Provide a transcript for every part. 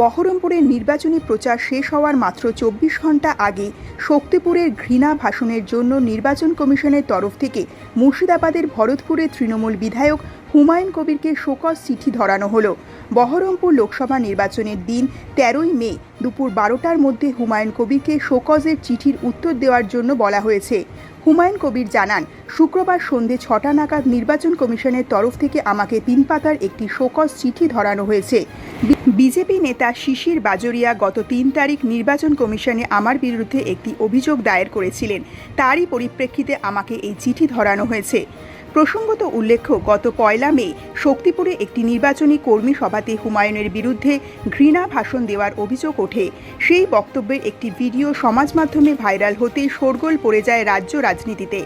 বহরমপুরের নির্বাচনী প্রচার শেষ হওয়ার মাত্র চব্বিশ ঘণ্টা আগে শক্তিপুরের ঘৃণা ভাষণের জন্য নির্বাচন কমিশনের তরফ থেকে মুর্শিদাবাদের ভরতপুরের তৃণমূল বিধায়ক হুমায়ুন কবিরকে শোকজ চিঠি ধরানো হলো। বহরমপুর লোকসভা নির্বাচনের দিন তেরোই মে দুপুর বারোটার মধ্যে হুমায়ুন কবিরকে শোকজের চিঠির উত্তর দেওয়ার জন্য বলা হয়েছে। হুমায়ুন কবির জানান, শুক্রবার সন্ধে ছটা নাগাদ নির্বাচন কমিশনের তরফ থেকে আমাকে তিন পাতার একটি শোকজ চিঠি ধরানো হয়েছে। বিজেপি নেতা শিশির বাজরিয়া গত তিন তারিখ নির্বাচন কমিশনে আমার বিরুদ্ধে একটি অভিযোগ দায়ের করেছিলেন। তারই পরিপ্রেক্ষিতে আমাকে এই চিঠি ধরানো হয়েছে। প্রসঙ্গত উল্লেখ্য, গত পয়লা মে শক্তিপুরে একটি নির্বাচনী কর্মী সভাতে হুমায়ুনের বিরুদ্ধে ঘৃণা ভাষণ দেওয়ার অভিযোগ ওঠে। সেই বক্তব্যের একটি ভিডিও সমাজ মাধ্যমে ভাইরাল হতেই শোরগোল পড়ে যায় রাজ্য রাজনীতিতে।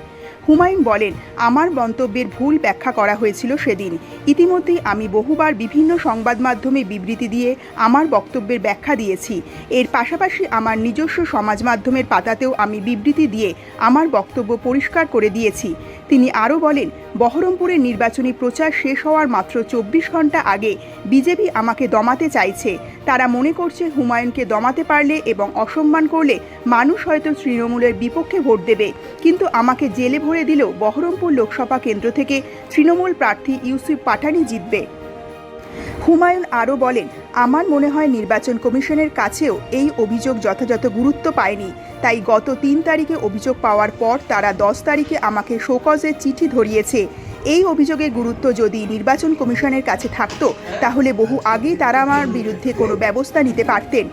হুমায়ুন বলেন, আমার মন্তব্যের ভুল ব্যাখ্যা করা হয়েছিল সেদিন। ইতিমধ্যেই আমি বহুবার বিভিন্ন সংবাদ মাধ্যমে বিবৃতি দিয়ে আমার বক্তব্যের ব্যাখ্যা দিয়েছি। এর পাশাপাশি আমার নিজস্ব সমাজ মাধ্যমের পাতাতেও আমি বিবৃতি দিয়ে আমার বক্তব্য পরিষ্কার করে দিয়েছি। তিনি আরও বলেন, বহরমপুরের নির্বাচনী প্রচার শেষ হওয়ার মাত্র চব্বিশ ঘণ্টা আগে বিজেপি আমাকে দমাতে চাইছে। তারা মনে করছে হুমায়ুনকে দমাতে পারলে এবং অসম্মান করলে মানুষ হয়তো তৃণমূলের বিপক্ষে ভোট দেবে। কিন্তু আমাকে জেলে ভরে দিলেও বহরমপুর লোকসভা কেন্দ্র থেকে তৃণমূল প্রার্থী ইউসুফ পাঠানি জিতবে। হুমায়ুন আরও বলেন আমার মনে হয় নির্বাচন কমিশনের কাছেও এই অভিযোগ যথাযথ গুরুত্ব পায়নি। তাই গত তিন তারিখে অভিযোগ পাওয়ার পর তারা দশ তারিখে আমাকে শোকজের চিঠি ধরিয়েছে। এই অভিযোগের গুরুত্ব যদি নির্বাচন কমিশনের কাছে থাকতো, তাহলে বহু আগেই তারা আমার বিরুদ্ধে কোনো ব্যবস্থা নিতে পারতেন।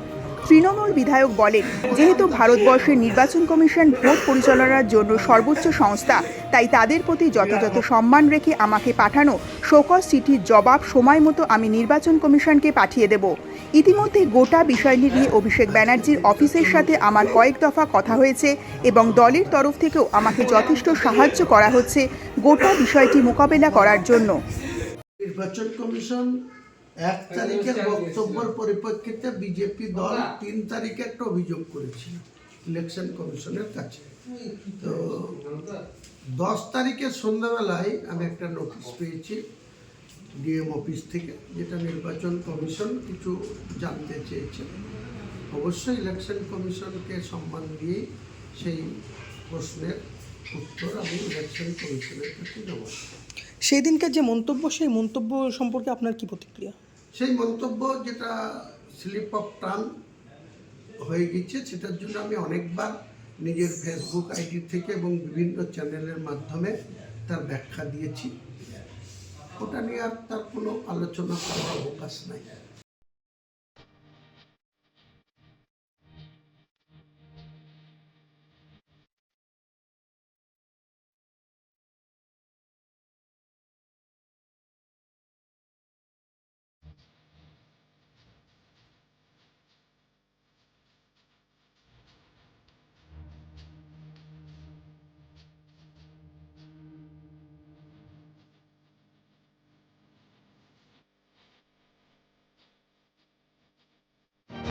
তৃণমূল বিধায়ক বলেন, যেহেতু ভারতবর্ষের নির্বাচন কমিশন ভোট পরিচালনার জন্য সর্বোচ্চ সংস্থা, তাই তাদের প্রতি যথাযথ সম্মান রেখে আমাকে পাঠানো শোকজ চিঠির জবাব সময় মতো আমি নির্বাচন কমিশনকে পাঠিয়ে দেব। ইতিমধ্যে গোটা বিষয়টি নিয়ে অভিষেক ব্যানার্জির অফিসের সাথে আমার কয়েক দফা কথা হয়েছে এবং দলের তরফ থেকেও আমাকে যথেষ্ট সাহায্য করা হচ্ছে গোটা বিষয়টি মোকাবেলা করার জন্য। নির্বাচন কমিশন এক তারিখের বক্তব্যের পরিপ্রেক্ষিতে বিজেপি দল তিন তারিখে একটা অভিযোগ করেছিল ইলেকশন কমিশনের কাছে। তো দশ তারিখের সন্ধ্যাবেলায় আমি একটা নোটিশ পেয়েছি ডিএম অফিস থেকে যেটা নির্বাচন কমিশন কিছু জানতে চেয়েছে। অবশ্যই ইলেকশন কমিশনকে সম্মান দিয়েই সেই প্রশ্নের উত্তর আমি ইলেকশন কমিশনের কাছে দেবো। সেই দিনকার যে মন্তব্য, সেই মন্তব্য সম্পর্কে আপনার কি প্রতিক্রিয়া? সেই মন্তব্য যেটা স্লিপ অফ টান হয়ে গেছে, সেটার জন্য আমি অনেকবার নিজের ফেসবুক আইডি থেকে এবং বিভিন্ন চ্যানেলের মাধ্যমে তার ব্যাখ্যা দিয়েছি। ওটা নিয়ে আর তার কোনো আলোচনা করার অবকাশ নাই।